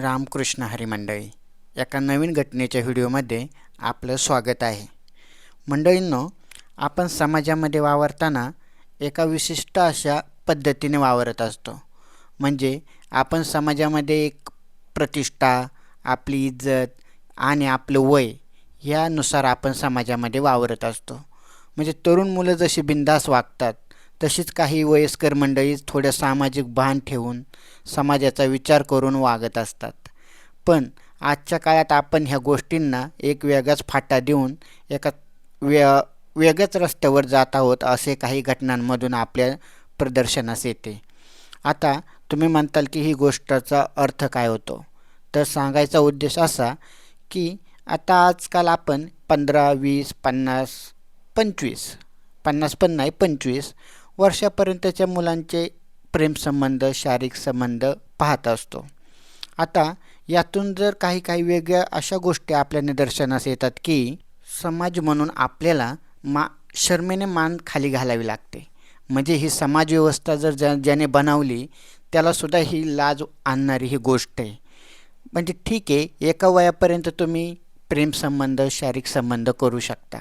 रामकृष्ण हरी मंडळी एका नवीन घटनेच्या व्हिडिओमध्ये आपलं स्वागत आहे. मंडळींनो आपण समाजामध्ये वावरताना एका विशिष्ट अशा पद्धतीने वावरत असतो. म्हणजे आपण समाजामध्ये एक प्रतिष्ठा आपली इज्जत आणि आपलं वय यानुसार आपण समाजामध्ये वावरत असतो. म्हणजे तरुण मुलं जशी बिंदास वागतात तशीच काही वयस्कर मंडळी थोडं सामाजिक भान ठेवून समाजाचा विचार करून वागत असतात. पण आजच्या काळात आपण ह्या गोष्टींना एक वेगळाच फाटा देऊन एका वे वेगळ्याच रस्त्यावर जात आहोत असे काही घटनांमधून आपल्या प्रदर्शनास येते. आता तुम्ही म्हणताल की ही गोष्टाचा अर्थ काय होतो? तर सांगायचा उद्देश असा की आता आजकाल आपण पंधरा वीस पन्नास पंचवीस पन्नास पण नाही पंचवीस वर्षापर्यंतच्या मुलांचे प्रेमसंबंध शारीरिक संबंध पाहत असतो. आता यातून जर काही काही वेगळ्या अशा गोष्टी आपल्या निदर्शनास येतात की समाज म्हणून आपल्याला मा शर्मेने मान खाली घालावी लागते. म्हणजे ही समाजव्यवस्था जर ज्या ज्याने बनवली त्यालासुद्धा ही लाज आणणारी ही गोष्ट आहे. म्हणजे ठीक आहे एका वयापर्यंत तुम्ही प्रेमसंबंध शारीरिक संबंध करू शकता.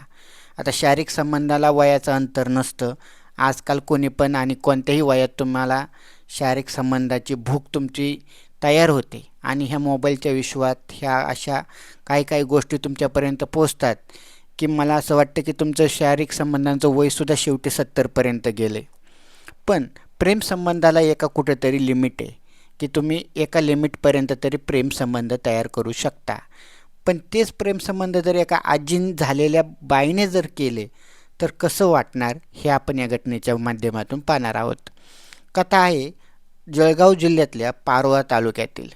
आता शारीरिक संबंधाला वयाचं अंतर नसतं. आजकाल कोणी पण आणि कोणत्याही वयात तुम्हाला शारीरिक संबंधाची भूक तुमची तयार होते. आणि ह्या मोबाईलच्या विश्वात ह्या अशा काही काही गोष्टी तुमच्यापर्यंत पोचतात की मला असं वाटतं की तुमचं शारीरिक संबंधांचं वयसुद्धा शेवटी सत्तरपर्यंत गेले पण प्रेमसंबंधाला एका कुठेतरी लिमिट आहे की तुम्ही एका लिमिटपर्यंत तरी प्रेमसंबंध तयार करू शकता. पण तेच प्रेमसंबंध जर एका आजीन झालेल्या बाईने जर केले तर कसं वाटणार हे आपण या घटनेच्या माध्यमातून पाहणार आहोत. कथा आहे जळगाव जिल्ह्यातल्या पारोळा तालुक्यातील.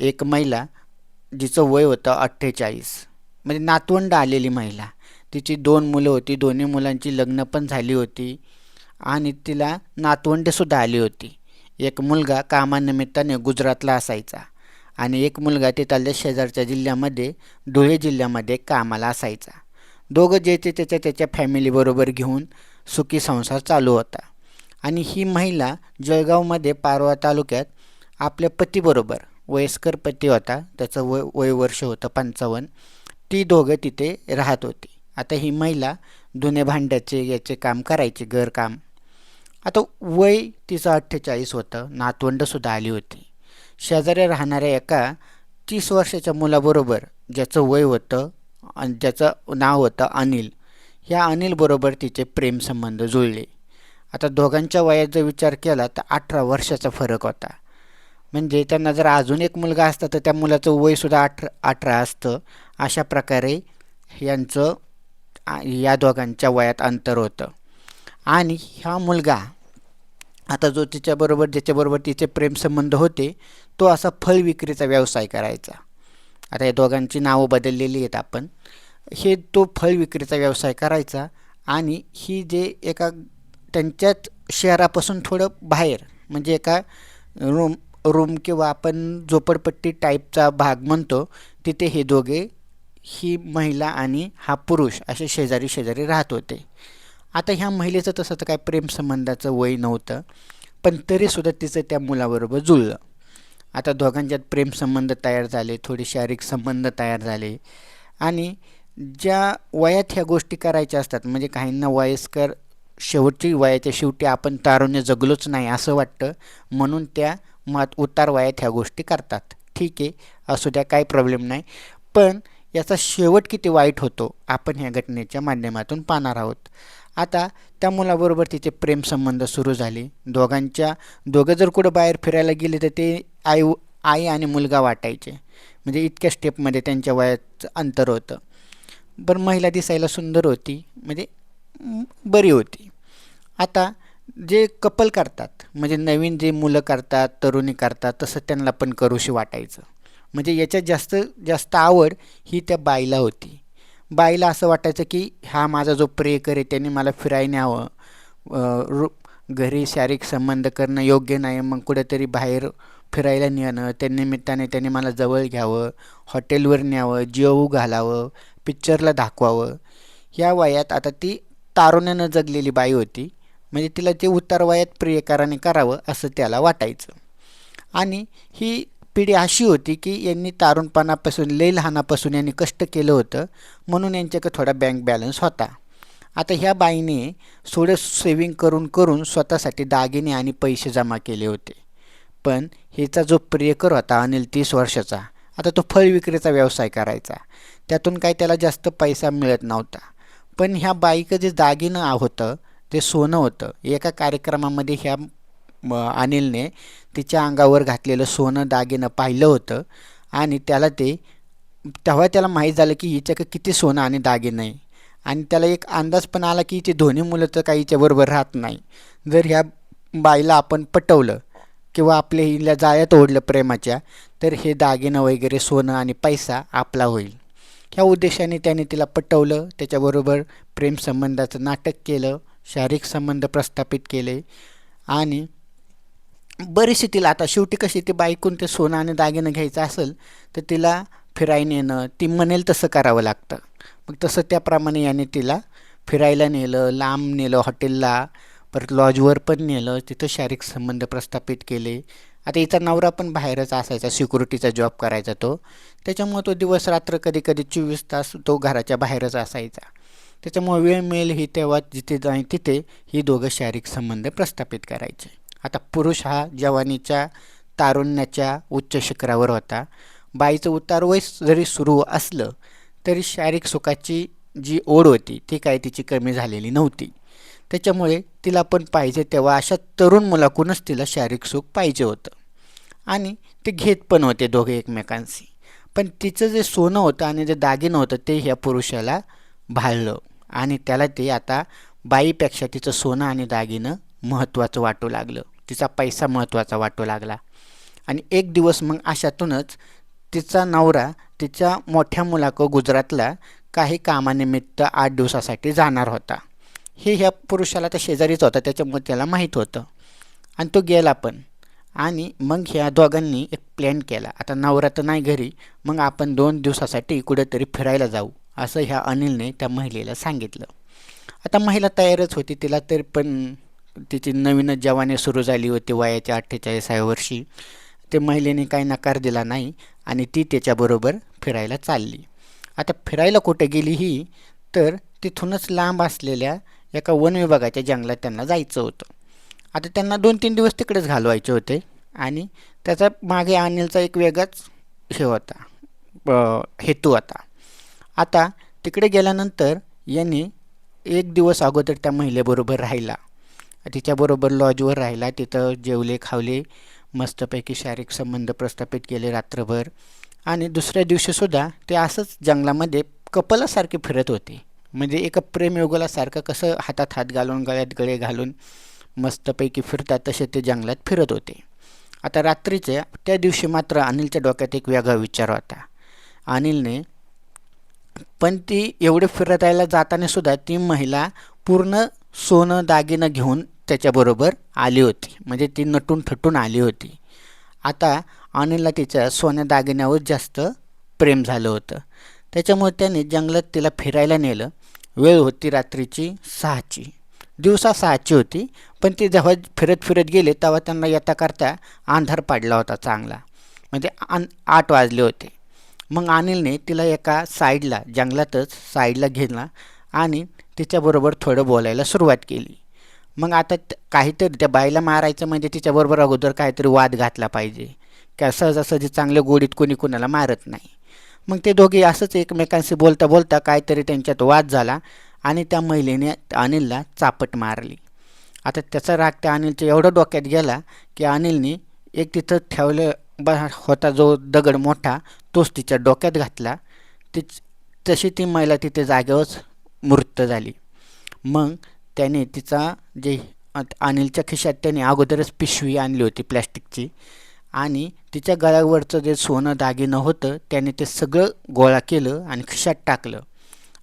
एक महिला जिचं वय होतं अठ्ठेचाळीस. म्हणजे नातवंड आलेली महिला. तिची दोन मुलं होती दोन्ही मुलांची लग्न पण झाली होती आणि तिला नातवंडेसुद्धा आली होती. एक मुलगा कामानिमित्ताने गुजरातला असायचा आणि एक मुलगा तिथल्या शेजारच्या जिल्ह्यामध्ये धुळे जिल्ह्यामध्ये कामाला असायचा. दोघं जे ते त्याच्या त्याच्या फॅमिलीबरोबर घेऊन सुखी संसार चालू होता. आणि ही महिला जळगावमध्ये पारवा तालुक्यात आपल्या पतीबरोबर वयस्कर पती होता त्याचं वय वय वर्ष होतं पंचावन्न ती दोघं तिथे राहत होती. आता ही महिला धुणे भांड्याचे याचे काम करायचे घरकाम आता वय तिचं अठ्ठेचाळीस होतं नातवंडसुद्धा आली होती. शेजारी राहणाऱ्या एका तीस वर्षाच्या मुलाबरोबर ज्याचं वय होतं आणि ज्याचं नाव होतं अनिल. ह्या अनिलबरोबर तिचे प्रेमसंबंध जुळले. आता दोघांच्या वयात जर विचार केला तर अठरा वर्षाचा फरक होता. म्हणजे त्यांना जर अजून एक मुलगा असता तर त्या मुलाचं वयसुद्धा अठरा अठरा असतं. अशा प्रकारे यांचं या दोघांच्या वयात अंतर होतं. आणि हा मुलगा आता जो तिच्याबरोबर ज्याच्याबरोबर तिचे प्रेमसंबंध होते तो असा फळ विक्रीचा व्यवसाय करायचा. आता या दोघांची नावं बदललेली आहेत आपण. हे तो फळ विक्रीचा व्यवसाय करायचा आणि ही जे एका त्यांच्याच शहरापासून थोडं बाहेर म्हणजे एका रूम रूम किंवा आपण झोपडपट्टी टाईपचा भाग म्हणतो तिथे हे दोघे ही महिला आणि हा पुरुष असे शेजारी शेजारी राहत होते. आता ह्या महिलेचं तसं तर काय प्रेमसंबंधाचं वय नव्हतं पण तरीसुद्धा तिचं त्या मुलाबरोबर जुळलं. आता दोघांच्यात प्रेमसंबंध तयार झाले थोडे शारीरिक संबंध तयार झाले आणि ज्या वयात ह्या गोष्टी करायच्या असतात म्हणजे काहींना वयस्कर शेवटची वयाच्या शेवटी आपण तारुण्य जगलोच नाही असं वाटतं म्हणून त्या मात उतार वयात ह्या गोष्टी करतात. ठीक आहे असू द्या काही प्रॉब्लेम नाही. पण याचा शेवट किती वाईट होतो आपण ह्या घटनेच्या माध्यमातून पाहणार आहोत. आता त्या मुलाबरोबर तिचे प्रेमसंबंध सुरू झाले. दोघांच्या दोघं जर कुठं बाहेर फिरायला गेले तर ते आई आई आणि मुलगा वाटायचे. म्हणजे इतक्या स्टेपमध्ये त्यांच्या वयाचं अंतर होतं. बरं महिला दिसायला सुंदर होती म्हणजे बरी होती. आता जे कपल करतात म्हणजे नवीन जे मुलं करतात तरुणी करतात तसं त्यांना पण करूशी वाटायचं. म्हणजे याच्यात जास्त जास्त आवड ही त्या बाईला होती. बाईला असं वाटायचं की हा माझा जो प्रेकर आहे त्याने मला फिराय न्यावं. रु घरी शारीरिक संबंध करणं योग्य नाही मग कुठेतरी बाहेर फिरायला नेणं त्या निमित्ताने त्याने मला जवळ घ्यावं हॉटेलवर न्यावं जेवू घालावं पिक्चरला दाखवावं. ह्या वयात आता ती तारुण्यानं जगलेली बाई होती. म्हणजे तिला ते उतार वयात प्रियकाराने करावं असं त्याला वाटायचं. आणि ही पिढी अशी होती की यांनी तारुणपणापासून लई लहानापासून यांनी कष्ट केलं होतं. म्हणून यांच्याकडे थोडा बँक बॅलन्स होता. आता ह्या बाईने थोडं सेविंग करून करून स्वतःसाठी दागिने आणि पैसे जमा केले होते. पण हिचा जो प्रियकर होता अनिल तीस वर्षाचा आता तो फळ विक्रीचा व्यवसाय करायचा. त्यातून काही त्याला जास्त पैसा मिळत नव्हता. पण ह्या बाईकं जे दागिनं होतं ते सोनं होतं एका कार्यक्रमामध्ये ह्या अनिलने तिच्या अंगावर घातलेलं सोनं दागिनं पाहिलं होतं आणि त्याला ते तेव्हा त्याला माहीत झालं की हिच्याकडे किती सोनं आणि दागिनं आहे. आणि त्याला एक अंदाज पण आला की हिची दोन्ही मुलं तर काही हिच्याबरोबर राहत नाही. जर ह्या बाईला आपण पटवलं किंवा आपल्या हिला जाळ्यात ओढलं प्रेमाच्या तर हे दागिनं वगैरे सोनं आणि पैसा आपला होईल. ह्या उद्देशाने त्याने तिला पटवलं. त्याच्याबरोबर प्रेमसंबंधाचं नाटक केलं शारीरिक संबंध प्रस्थापित केले आणि बरीचशी तिला आता शेवटी कशी ती बाईकून ते सोनं आणि दागिनं घ्यायचं असेल तर तिला फिराय नेणं ती म्हणेल तसं करावं लागतं. मग तसं त्याप्रमाणे याने तिला फिरायला नेलं लांब नेलं हॉटेलला परत लॉजवर पण नेलं. तिथं शारीरिक संबंध प्रस्थापित केले. आता इथं नवरा पण बाहेरच असायचा सिक्युरिटीचा जॉब करायचा तो. त्याच्यामुळं तो दिवस रात्र कधी कधी चोवीस तास तो घराच्या बाहेरच असायचा. त्याच्यामुळे वेळ मिळेल ही तेव्हा जिथे जाईल तिथे ही दोघं शारीरिक संबंध प्रस्थापित करायचे. आता पुरुष हा जवानीच्या तारुण्याच्या उच्च शिखरावर होता. बाईचं उतार वय जरी सुरू असलं तरी शारीरिक सुखाची जी ओढ होती ती काय तिची कमी झालेली नव्हती. त्याच्यामुळे तिला पण पाहिजे तेव्हा अशा तरुण मुलाकूनच तिला शारीरिक सुख पाहिजे होतं. आणि ते घेत पण होते दोघे एकमेकांशी. पण तिचं जे सोनं होतं आणि जे दागिनं होतं ते ह्या पुरुषाला भाळलं. आणि त्याला ते आता बाईपेक्षा तिचं सोनं आणि दागिनं महत्त्वाचं वाटू लागलं. तिचा पैसा महत्त्वाचा वाटू लागला. आणि एक दिवस मग अशातूनच तिचा नवरा तिच्या मोठ्या मुलाकं गुजरातला काही कामानिमित्त आठ दिवसासाठी जाणार होता. हे ह्या पुरुषाला त्या शेजारीच होता त्याच्यामुळे त्याला माहीत होतं. आणि तो गेला पण. आणि मग ह्या दोघांनी एक प्लॅन केला. आता नवरा तर नाही घरी मग आपण दोन दिवसासाठी कुठेतरी फिरायला जाऊ असं ह्या अनिलने त्या महिलेला सांगितलं. आता महिला तयारच होती तिला तरी पण तिची नवीनच जवानी सुरू झाली होती वयाच्या अठ्ठेचाळीसाव्या वर्षी. ते महिलेने काही नकार दिला नाही आणि ती त्याच्याबरोबर फिरायला चालली. आता फिरायला कुठे गेली ही तर तिथूनच लांब असलेल्या एका वन विभागाच्या जंगलात त्यांना जायचं होतं. आता त्यांना दोन तीन दिवस तिकडेच घालवायचे होते आणि त्याचा मागे अनिलचा एक वेगळाच हे होता हेतू होता. आता तिकडे गेल्यानंतर यांनी एक दिवस अगोदर त्या महिलेबरोबर राहिला. तिच्याबरोबर लॉजवर राहिला. तिथं जेवले खावले मस्तपैकी शारीरिक संबंध प्रस्थापित केले रात्रभर. आणि दुसऱ्या दिवशीसुद्धा ते असंच जंगलामध्ये कपलासारखे फिरत होते. म्हणजे एका प्रेमयुगलासारखं कसं हातात हात घालून गळ्यात गळे घालून मस्तपैकी फिरतात तसे ते जंगलात फिरत होते. आता रात्रीचे त्या दिवशी मात्र अनिलच्या डोक्यात एक वेगळा विचार होता. अनिलने पण ती एवढे फिरत राहायला जाताना सुद्धा ती महिला पूर्ण सोनं दागिनं घेऊन त्याच्याबरोबर आली होती. म्हणजे ती नटून थटून आली होती. आता अनिलला तिच्या सोन्या दागिन्यावर जास्त प्रेम झालं होतं. त्याच्यामुळे त्याने जंगलात तिला फिरायला नेलं. वेळ होती रात्रीची सहाची. दिवसा सहाची होती पण ते जेव्हा फिरत फिरत गेले तेव्हा त्यांना येता करता अंधार पाडला होता चांगला. म्हणजे आन आठ वाजले होते. मग अनिलने तिला एका साईडला जंगलातच साईडला घेतला आणि तिच्याबरोबर थोडं बोलायला सुरुवात केली. मग आता काहीतरी त्या बाईला मारायचं म्हणजे तिच्याबरोबर अगोदर काहीतरी वाद घातला पाहिजे. का सहजासहजी चांगल्या गोडीत कोणी कोणाला मारत नाही. मग ते दोघे असंच एकमेकांशी बोलता बोलता काहीतरी त्यांच्यात वाद झाला आणि त्या महिलेने अनिलला चापट मारली. आता त्याचा राग त्या अनिलच्या एवढं डोक्यात गेला की अनिलने एक तिथं ठेवलं ब होता जो दगड मोठा तोच तिच्या डोक्यात घातला. ती तशी ती महिला तिथे जागेवरच मृत झाली. मग त्याने तिचा जे अनिलच्या खिशात त्याने अगोदरच पिशवी आणली होती प्लॅस्टिकची. आणि तिच्या गळ्यावरचं जे सोनं दागिनं होतं त्याने ते सगळं गोळा केलं आणि खिशात टाकलं.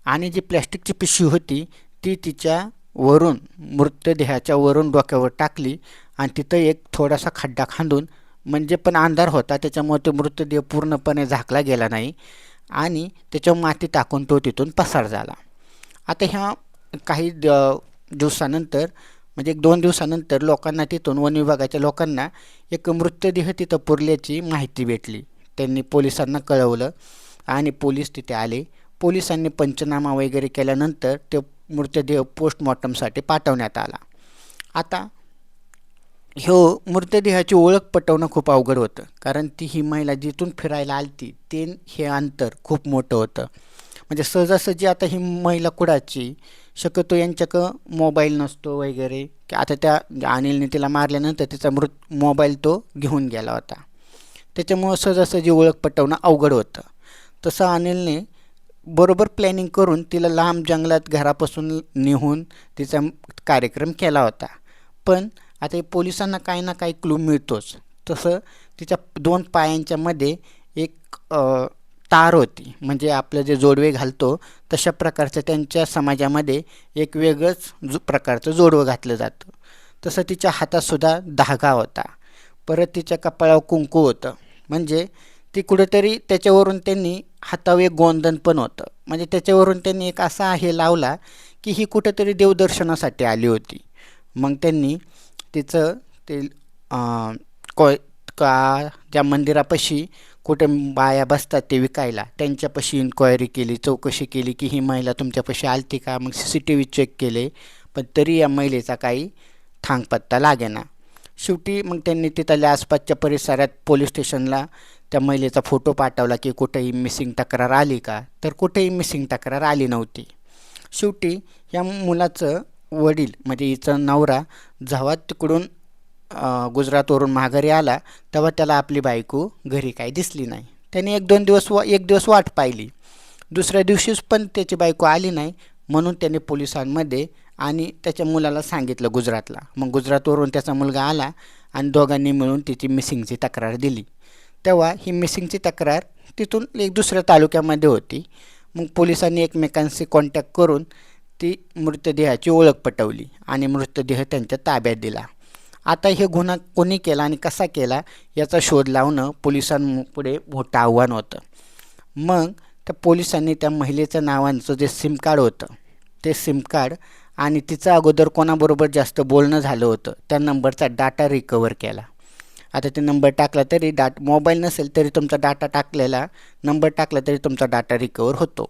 आणि जी प्लॅस्टिकची पिशवी होती ती तिच्या वरून मृतदेहाच्या वरून डोक्यावर टाकली आणि तिथं एक थोडासा खड्डा खांदून म्हणजे पण अंधार होता त्याच्यामुळे तो मृतदेह पूर्णपणे झाकला गेला नाही आणि त्याच्यावर माती टाकून तो तिथून पसार झाला. आता ह्या काही दिवसानंतर म्हणजे एक दोन दिवसानंतर लोकांना तिथून वन विभागाच्या लोकांना एक मृतदेह तिथं पुरल्याची माहिती भेटली. त्यांनी पोलिसांना कळवलं आणि पोलीस तिथे आले. पोलिसांनी पंचनामा वगैरे केल्यानंतर ते मृतदेह पोस्टमॉर्टमसाठी पाठवण्यात आला. आता ह्यो मृतदेहाची ओळख पटवणं खूप अवघड होतं. कारण ती ही महिला जिथून फिरायला आलती ते हे अंतर खूप मोठं होतं. म्हणजे सहजासहजी आता ही महिला कुडाची शक्यतो यांच्याकडं मोबाईल नसतो वगैरे. की आता त्या म्हणजे अनिलने तिला मारल्यानंतर तिचा मृत मोबाईल तो घेऊन गेला होता. त्याच्यामुळं सहजासहजी ओळख पटवणं अवघड होतं. तसं अनिलने बरोबर प्लॅनिंग करून तिला लांब जंगलात घरापासून नेऊन तिचा कार्यक्रम केला होता. पण आता हे पोलिसांना काही ना काही क्लू मिळतोच. तसं तिच्या दोन पायांच्यामध्ये एक तार होती. म्हणजे आपलं जे जोडवे घालतो तशा प्रकारचं त्यांच्या समाजामध्ये एक वेगळंच जो प्रकारचं जोडवं घातलं जातं. तसं तिच्या हातातसुद्धा धागा होता. परत तिच्या कपाळावर कुंकू होतं. म्हणजे ती कुठेतरी त्याच्यावरून त्यांनी हातावर एक गोंधन पण होतं. म्हणजे त्याच्यावरून त्यांनी एक असा हे लावला की ही कुठेतरी देवदर्शनासाठी आली होती. मग त्यांनी तिचं ते को का ज्या मंदिरापाशी कुठे बाया बसतात ते विकायला त्यांच्यापाशी इन्क्वायरी केली चौकशी केली की ही महिला तुमच्यापाशी आलती का? मग C C T V check केले. पण तरी या महिलेचा काही थांगपत्ता लागेना. शेवटी मग त्यांनी तिथल्या आसपासच्या परिसरात पोलीस स्टेशनला त्या महिलेचा फोटो पाठवला की कुठेही मिसिंग तक्रार आली का? तर कुठेही मिसिंग तक्रार आली नव्हती. शेवटी या मुलाचं वडील म्हणजे हिचा नवरा जावा तिकडून गुजरातवरून माघारी आला तेव्हा त्याला आपली बायको घरी काही दिसली नाही. त्याने एक दोन दिवस वा एक दिवस वाट पाहिली. दुसऱ्या दिवशीच पण त्याची बायको आली नाही म्हणून त्याने पोलिसांमध्ये आणि त्याच्या मुलाला सांगितलं गुजरातला. मग गुजरातवरून त्याचा मुलगा आला आणि दोघांनी मिळून तिची मिसिंगची तक्रार दिली. तेव्हा ही मिसिंगची तक्रार तिथून एक दुसऱ्या तालुक्यामध्ये होती. मग पोलिसांनी एकमेकांशी कॉन्टॅक्ट करून ती मृतदेहाची ओळख पटवली आणि मृतदेह त्यांच्या ताब्यात दिला. आता हे गुन्हा कोणी केला आणि कसा केला याचा शोध लावणं पोलिसांपुढे मोठं आव्हान होतं. मग त्या पोलिसांनी त्या महिलेचं नावांचं जे सिम कार्ड होतं ते सिम कार्ड आणि तिचं अगोदर कोणाबरोबर जास्त बोलणं झालं होतं त्या नंबरचा डाटा रिकवर केला. आता ते नंबर टाकला तरी डाट मोबाईल नसेल तरी तुमचा डाटा टाकलेला नंबर टाकला तरी तुमचा डाटा रिकवर होतो.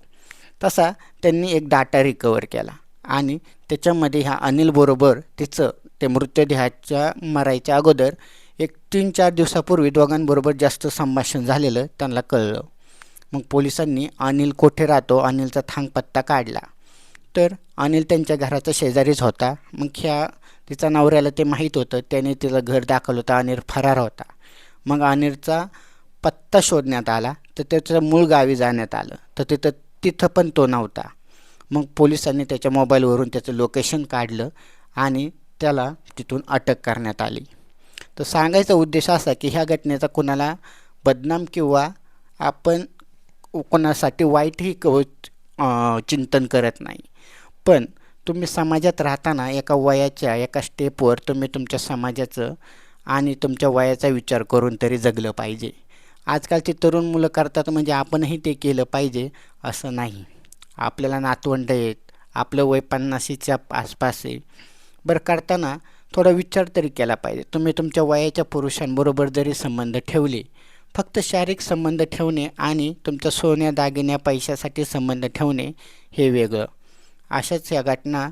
तसा त्यांनी एक डाटा रिकवर केला आणि त्याच्यामध्ये ह्या अनिलबरोबर तिचं ते मृतदेहाच्या मरायच्या अगोदर एक तीन चार दिवसापूर्वी दोघांबरोबर जास्त संभाषण झालेलं त्यांना कळलं. मग पोलिसांनी अनिल कोठे राहतो अनिलचा थांग पत्ता काढला. तर अनिल त्यांच्या घराचा शेजारीच होता. मग ह्या तिचा नवऱ्याला ते माहीत होतं. त्याने तिचं घर दाखवलं होतं. अनिल फरार होता. मग अनिलचा पत्ता शोधण्यात आला. तर त्याचं मूळ गावी जाण्यात आलं. तर तिथं तिथं पण तो नव्हता. मग पोलिसांनी त्याच्या मोबाईलवरून त्याचं लोकेशन काढलं आणि त्याला तिथून अटक करण्यात आली. तर सांगायचा उद्देश असा की ह्या घटनेचा कुणाला बदनाम किंवा आपण कोणासाठी वाईटही क चिंतन करत नाही. पण तुम्ही समाजात राहताना एका वयाच्या एका स्टेपवर तुम्ही तुमच्या समाजाचं आणि तुमच्या वयाचा विचार करून तरी जगलं पाहिजे. आजकालची तरुण मुलं करतात म्हणजे आपणही ते केलं पाहिजे असं नाही. आपल्याला नातवंड आहेत आपलं वय पन्नाशीच्या आसपास आहे. बरं करताना थोडा विचार तरी केला पाहिजे. तुम्ही तुमच्या वयाच्या पुरुषांबरोबर जरी संबंध ठेवले फक्त शारीरिक संबंध ठेवणे आणि तुमच्या सोन्या दागिन्या पैशासाठी संबंध ठेवणे हे वेगळं. अशाच या घटना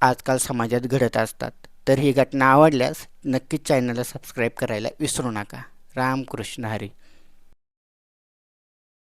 आजकाल समाजात घडत असतात. तर ही घटना आवडल्यास नक्कीच चॅनलला सबस्क्राईब करायला विसरू नका. रामकृष्ण हरी.